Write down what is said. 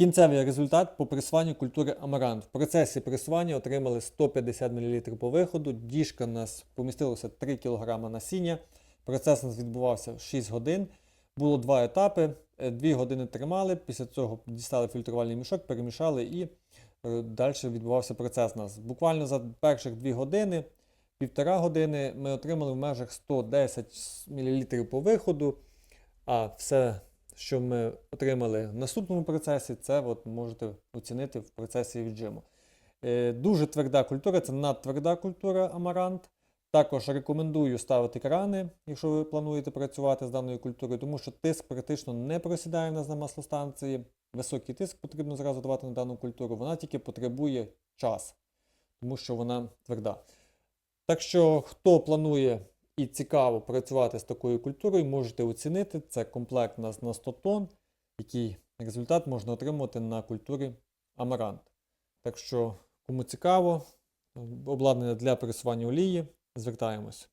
Кінцевий результат по пресуванню культури амарант. В процесі пресування отримали 150 мл по виходу. Діжка у нас помістилося 3 кг насіння. Процес у нас відбувався 6 годин. Було два етапи. 2 години тримали, після цього дістали фільтрувальний мішок, перемішали і далі відбувався процес у нас. Буквально за перших 2 години, півтора години ми отримали в межах 110 мл по виходу. А все, що ми отримали в наступному процесі, це от можете оцінити в процесі віджиму. Е, Дуже тверда культура, це надтверда культура амарант. Також рекомендую ставити крани, якщо ви плануєте працювати з даною культурою, тому що тиск практично не просідає в нас на маслостанції. Високий тиск потрібно зразу давати на дану культуру, вона тільки потребує час, тому що вона тверда. Так що, хто планує і цікаво працювати з такою культурою, можете оцінити. Це комплект у нас на 100 тонн, який результат можна отримувати на культурі амарант. Так що, кому цікаво, обладнання для пересування олії, звертаємось.